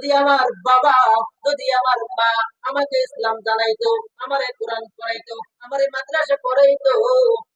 যদি আমার বাবা, যদি আমার মা আমাকে ইসলাম জানাইতো, আমারে কোরআন পড়াইতো, আমারে মাদ্রাসা পড়াইতো,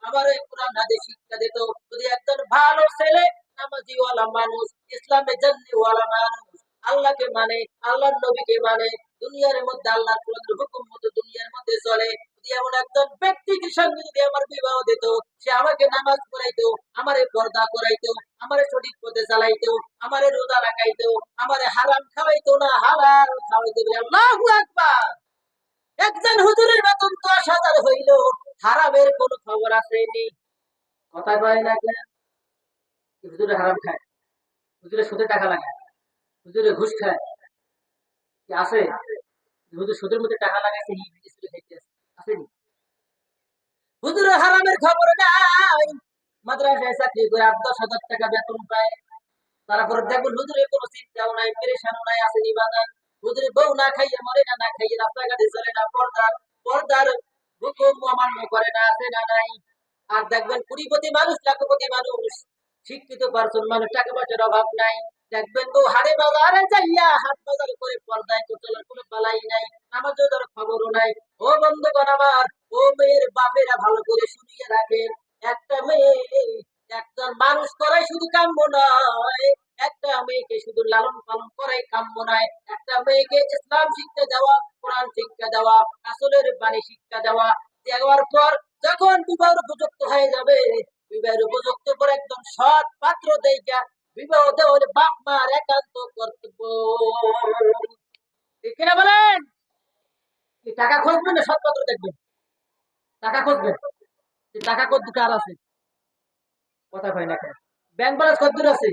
আমারে কোরআন, হাদিস শিক্ষা দিত, যদি একজন ভালো ছেলে, নামাজিওয়ালা মানুষ, ইসলামে জান্নিওয়ালা মানুষ, আল্লাহকে মানে আল্লাহর নবীকে মানে দুনিয়ার মধ্যে আল্লাহ কোরআনের হুকুম মতো দুনিয়ার মধ্যে চলে, যদি এমন একজন ব্যক্তির সঙ্গে যদি আমার বিবাহ দিত, সে আমাকে নামাজ পড়াইতো, আমারে পর্দা করাইতো আমারে সঠিক পথে চালাইতো আমারে রোজা রাখাইতো আমারে হারাম খাওয়াইতো না, হালাল খাওয়াইতে আল্লাহু আকবার। একজন হুজুরের বেতন দশ হাজার হইল, হারামের কোনো খবর আসেনি। কথা কয় না কেন? হুজুরে হারাম খায়? হুজুরে সুদে টাকা লাগায়? হুজুরে ঘুষ খায়? কি আছে? হুজুর সুদের মধ্যে টাকা লাগাইছে আসেনি। হুজুরে হারামের খবর নাই। মাদ্রাসায় চাকরি করে আট, দশ হাজার টাকা বেতন পায়। তারপরে দেখুন, হুজুরের কোনো চিন্তাও নাই, পেরেশানও নাই আসেনি বাজার হুজুরে বউ না খাইয়ে মরে না না খাইয়ে রাস্তাঘাটে চলে না, পর্দার পর্দার হুকুম অমান্য করে না, আছে না নাই। আর দেখবেন, কুড়িপতি মানুষ, লাখপতি মানুষ, শিক্ষিত পার্সন মানুষ, টাকা পয়সার অভাব নাই। দেখবেন তো হাটে বাজারে যাইয়া হাট বাজার করে পর্দায় তো চলার কোনো পালাই নাই আমার তার খবরও নাই। ও বন্ধুগণ আমার, ও মেয়ের বাপেরা ভালো করে শুনিয়ে রাখেন। একটা মেয়ে, একজন মানুষ করাই শুধু কাম্য নয়। একটা মেয়েকে শুধু লালন পালন করাই কাম্য নয়। একটা মেয়েকে ইসলাম শিক্ষা দেওয়া, কোরআন শিক্ষা দেওয়া আসলের বাণী শিক্ষা দেওয়া, দেওয়ার পর যখন বিবাহের উপযুক্ত হয়ে যাবে, বিবাহের উপযুক্ত পর একদম সৎ পাত্র দেখা বিবাহ দেওয়া হলে বাপ মার একান্ত কর্তব্য। ঠিক কিনা বলেন? টাকা খুঁজবেন না, সৎ পাত্র দেখবেন। টাকা খুঁজবেন। টাকা কত কার আছে? কথা কয় না ব্যাংক ব্যালেন্স কত দূর আছে?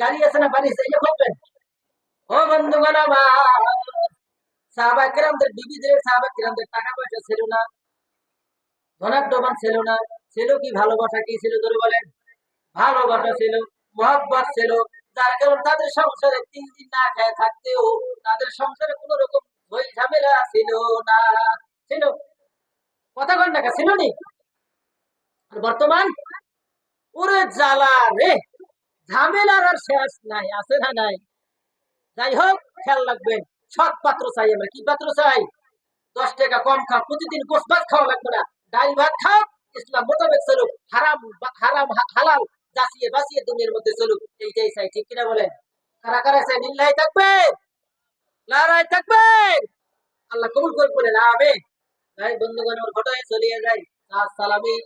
গাড়ি আছে না বাড়ি আছে? যে খুঁজবেন ও বন্ধুগণ আমার। সাহাবা কিরামদের বিবিদের সাহাবা কিরামদের টাকা পয়সা ছিল না। ধনাঢ্যবান ছিল না। ছিল কি ভালোবাসা কি ছিল ধরে বলেন? ভালোবাসা ছিল, মহব্বত ছিল। যার কারণে তাদের সংসারে তিন দিন না খেয়ে থাকতেও তাদের সংসারে কোন রকম ঝামেলা ছিল না। ছিল। কথা কন? টাকা ছিল নি? বর্তমান ওরে জ্বালা রে। ঝামেলার আর শেষ নাই, আছে না নাই। যাই হোক, খেয়াল রাখবেন, সৎ পাত্র চাই আমরা। কি পাত্র চাই? দশ টাকা কম খাও, প্রতিদিন গোস ভাত খাওয়া লাগবে না। ডাল ভাত খাও, ইসলাম মোতাবেক চলুক। হারাম হারাম, হালাল যাচিয়ে বাঁচিয়ে দুনিয়ার মধ্যে চলুক। এইটাই চাই, ঠিক কিনা বলেন? কারা কারা চাই? নিল্লাই থাকবে? লড়াই থাকবে? আল্লাহ কবুল করে বলেন আবে তাই বন্ধুগণ ঘটায় চলিয়ে তার সালামি।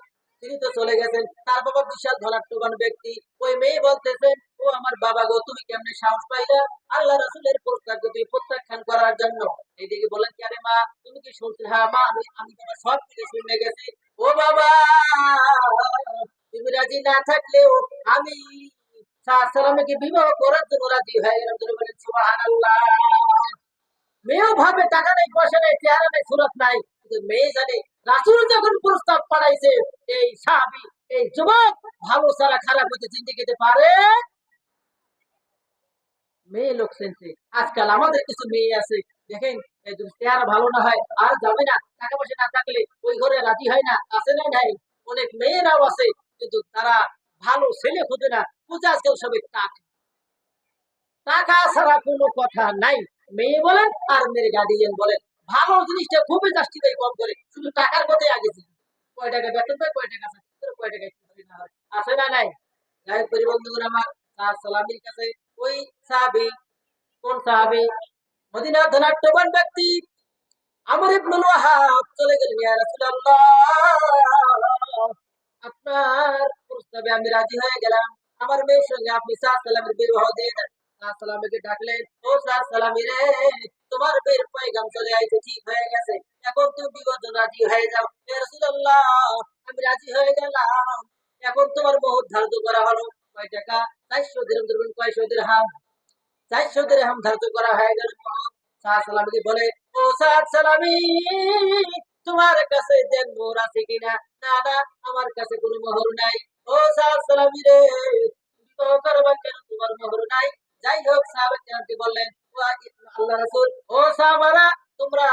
তিনি তো চলে গেছেন। তার বাবা বিশাল ধনাত্মবান ব্যক্তি। ওই মেয়ে বলতেছেন ও আমার বাবা গো, তুমি কেমনে সাহস পাইলা? আল্লাহ রসুলের প্রস্তাবকে তুমি প্রত্যাখ্যান করার জন্য। এইদিকে বলেন আরে মা, তুমি কি শুনছো হ্যাঁ মা, আমি আমি তোমার সব কিছু শুনে গেছি। ও বাবা, তুমি রাজি না থাকলেও আমি সালামকে বিবাহ করার জন্য রাজি হয়ে গেলাম। তুমি বলেন, সুবহানাল্লাহ। মেয়েও ভাবে, টাকা নেই, পয়সা নেই, চেহারা নেই, সুরত নাই। কিন্তু মেয়ে জানে রাসুল যখন প্রস্তাব এই সাহাবি, এই যুবক ভালো সারা খারাপ হতে চিন্তা খেতে পারে? মেয়ে লোক আজকাল আমাদের কিছু মেয়ে আছে, দেখেন ভালো না হয়, আর যাবে না, টাকা পয়সা না থাকলে ওই ঘরে রাজি হয় না, আছে না নাই? অনেক মেয়েরাও আছে, কিন্তু তারা ভালো ছেলে খুঁজে না, খুঁজে আজকাল সবাই টাকা। টাকা ছাড়া কোনো কথা নাই। মেয়ে বলেন আর মেয়ের গার্ডিয়ান বলেন। ভালো জিনিসটা খুবই জাস্টিফাই কম করে। শুধু টাকার কথাই আগে ছিল কয় টাকা বেতন পায় কয় টাকা করে, কয় টাকা আছে না নাই? যাই পরিবন্ধুগণ আমার তার সালামির কাছে ওই সাহাবি কোন সাহাবি? মদিনা ধনাট্যবান ব্যক্তি আমার ইবনুল ওয়াহাব চলে গেলেন ইয়া রাসূলুল্লাহ আপনার প্রস্তাবে আমি রাজি হয়ে গেলাম। আমার মেয়ের সঙ্গে আপনি সাহ সালামের বিবাহ দিয়ে দেন। ডাকলেন, ও সালামি রে, তোমার মেয়ের পয়গাম চলে ঠিক হয়ে গেছে। এখন তুমি রাজি হয়ে যাও। আমি রাজি হয়ে গেলাম। এখন তোমার বহুত ধার্য করা হলো। কয় টাকা? চারশো দিরহাম দিরহাম? চারশো দিরহাম ধার্য করা হয়ে গেল। বলে, ও সালামি, তোমার কাছে কিনা? না না, আমার কাছে কোনো মোহর নাই। ও সাহ সালামি রে তোমার মোহর নাই। যাই হোক সাহাবা বললেন আল্লাহ ও সাহাবারা, তোমরা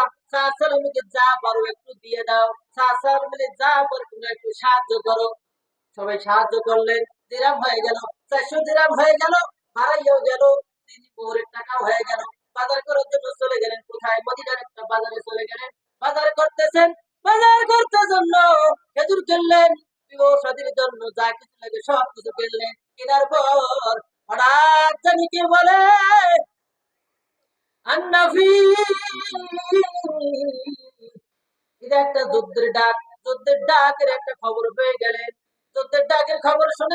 যা পারো একটু দিয়ে দাও। যা পারো তোমরা একটু সাহায্য করো। সবাই সাহায্য করলেন দিরাম হয়ে গেল, চারশো দিরাম হয়ে গেল গেল হয়ে গেল। বাজার করার জন্য চলে গেলেন কোথায়? মদিনার একটা বাজারে চলে গেলেন। বাজার করতেছেন, বাজার করতে জন্য খেজুর কিনলেন শাদীর জন্য যা কিছু লাগে সব কিছু কিনলেন। কেনার পর হঠাৎ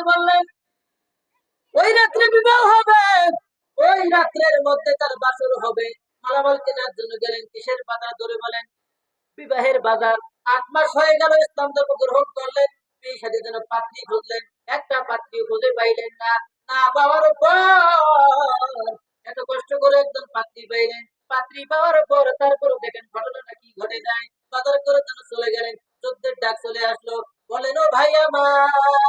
বলে ওই রাত্রের মধ্যে তার বাসর হবে। মালামাল কেনার জন্য গেলেন, কিসের বাজার ধরে বলেন, বিবাহের বাজার। আট মাস হয়ে গেল, ইসলাম ধর্ম গ্রহণ করলেন এই সাথে যেন পাত্রী খুঁজলেন, একটা পাত্রী খুঁজে পাইলেন না। না পাওয়ার পর। এত কষ্ট করে একদম পাত্রী পাইলেন। পাত্রী পাওয়ার পর তারপর দেখেন ঘটনাটা কি ঘটে যায়। বাজার করে যেন চলে গেলেন। যুদ্ধের ডাক চলে আসলো। বলেন, ও ভাই আমার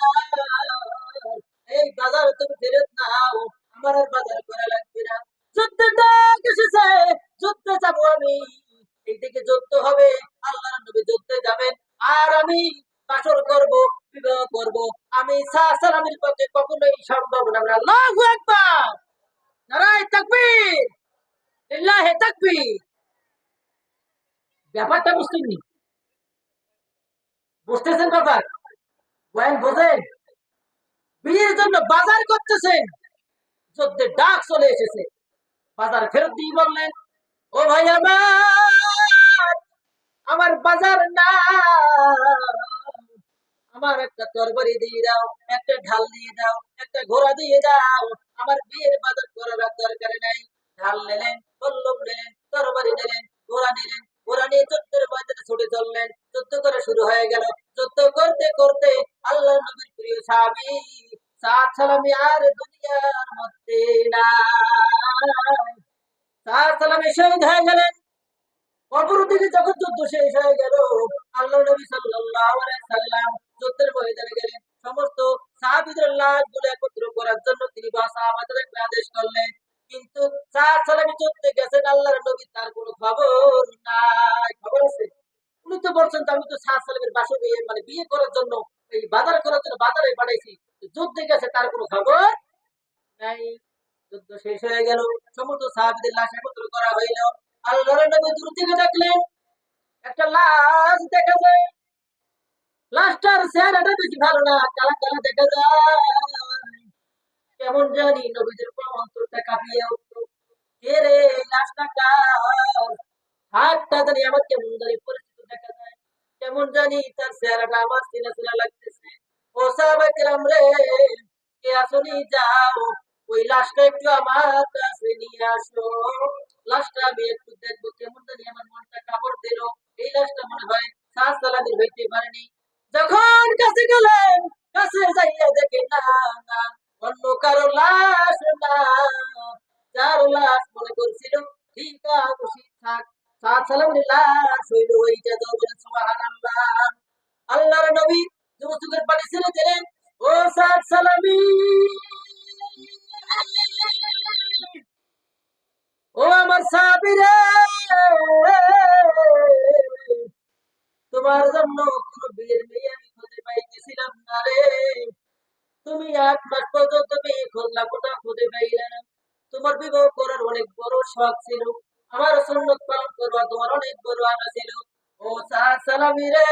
না আল্লাহু আকবার। নারায় তাকবীর। লিল্লাহি তাকবীর। ব্যাপারটা বুঝছেন বুঝতেছেন ব্যাপার বয়ান বোঝেন? বিয়ের জন্য বাজার করতেছেন। যুদ্ধের ডাক চলে এসেছে। বাজার ফেরত দিয়ে বললেন, ও ভাই আমার আমার বাজার না আমার একটা তরবারি দিয়ে দাও, একটা ঢাল দিয়ে দাও, একটা ঘোড়া দিয়ে দাও। আমার বিয়ের বাজার করার দরকার নাই। ঢাল নিলেন পল্লব নিলেন, তরবারি নিলেন, ঘোড়া নিলেন, ঘোড়া নিয়ে যুদ্ধের ময়দানে ছুটে চললেন। যুদ্ধ করে শুরু হয়ে গেল। যুদ্ধ করতে করতে আল্লাহ নবীর প্রিয় সাহাবী সাত সালামি আর দুনিয়ার মধ্যে নাই। সাত সালামি শহীদ হয়ে গেলেন। অপরদিকে যখন যুদ্ধ শেষ হয়ে গেল আল্লাহ নবী আলাইহি সাল্লাম যুদ্ধের ময়দানে গেলেন। সমস্ত সাহাবীদের লাশগুলো একত্র করার জন্য তিনি বা সাহাবাদের আদেশ করলেন। কিন্তু সাত সালামি যুদ্ধে গেছেন, আল্লাহর নবী তার কোনো খবর নাই। খবর আছে? উনি তো বলছেন আমি তো সাত সালামের বাসা বিয়ে মানে বিয়ে করার জন্য এই বাজার করার জন্য বাজারে পাঠাইছি। যুদ্ধে গেছে, তার কোনো খবর নাই? যুদ্ধ শেষ হয়ে গেল। সমস্ত সাহাবিদের লাশ একত্র করা হইল। আল্লাহর নবী দূর থেকে দেখলেন, একটা লাশ দেখা যায়। লাশটার চেহারাটা বেশি ভালো না। কালা কালা দেখা যায়। কেমন জানি নবীদের অন্তরটা কাঁপিয়ে উঠতো কে রে, লাশটা কার? হাতটা জানি আমার কেমন জানি পরিচিত দেখা যায়। কেমন জানি তার চেহারাটা আমার চেনা চেনা লাগতেছে। ও সাহাবা কিরাম রে, কে আসনি যাও? ওই লাশটা একটু আমার কাছে নিয়ে আসো। লাশটা আমি একটু দেখব, কেমন জানি আমার মনটা কামড় দিল। এই লাশটা মনে হয় চালাতে হইতে পারেনি। যখন কাছে গেলেন, কাছে যাইয়া দেখে, না না, অন্য কারও লাশ না। যার লাশ মনে করছিল ঠিক খুশি থাক। লাশ হইল ওইটা আল্লাহর নবী পানি দিলেন, ও সাত সালামি! ও আমার সাবিরে তোমার জন্য কোন বিয়ের মেয়ে তুমি আট মাস পর্যন্ত খোঁজলা কোটা খুঁজে পাইলে তোমার বিবাহ করার অনেক বড় শখ ছিল। আমার সুন্নত পালন করবা তোমার অনেক বড় আশা ছিল। ও সালামি রে,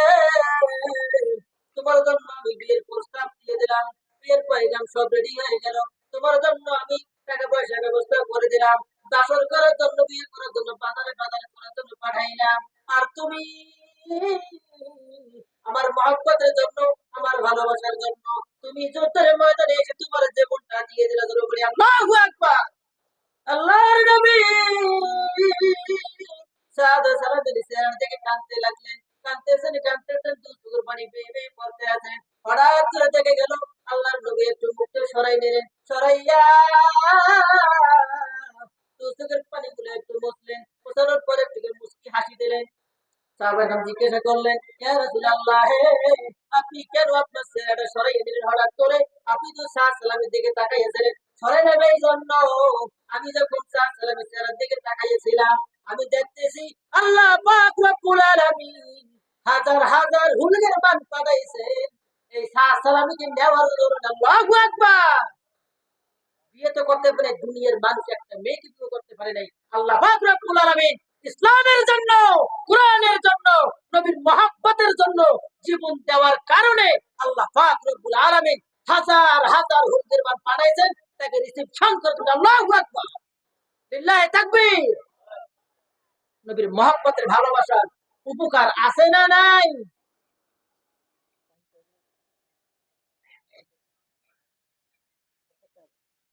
তোমার জন্য আমি বিয়ের প্রস্তাব দিয়ে দিলাম। বিয়ের পয়গাম সব রেডি হয়ে গেল। তোমার জন্য আমি টাকা পয়সা ব্যবস্থা করে দিলাম। দাসর করার জন্য, বিয়ে করার জন্য, বাজারে বাজারে করার জন্য পাঠাইলাম। আর তুমি আমার মহব্বতের জন্য, আমার ভালোবাসার জন্য। তুমি যুদ্ধের ময়দানে এসে তোমার জীবনটা দিয়ে দিলে ধরে বলি, আল্লাহু আকবার! আল্লাহর নবী সাদ সালামের চেহারা থেকে কাঁদতে লাগলেন। কাঁদতেছেন কাঁদতেছেন পানি বেয়ে বেয়ে পড়তে আছেন হঠাৎ করে দেখে গেল, আল্লাহর নবী একটু সরাই নিলেন। সরাইয়া আমি দেখতেছি আল্লাহ হাজার হাজার হুলগের বান পাঠাইছে এই সালামিকে নেওয়ার জন্য আল্লাহু বিয়ে তো করতে পারে, দুনিয়ার মানুষ একটা মেয়েকে বিয়ে করতে পারে নাই। আল্লাহ পাক আলামিন ইসলামের জন্য, কোরআনের জন্য, নবীর মহাব্বতের জন্য জীবন দেওয়ার কারণে আল্লাহ পাক রব্বুল আলামিন হাজার হাজার হুজুর মান পাঠাইছেন তাকে রিসিপশন দিলেন আল্লাহু আকবার। লিল্লাহি তাকবীর। নবীর মহাব্বতের ভালোবাসার উপকার আছে না নাই?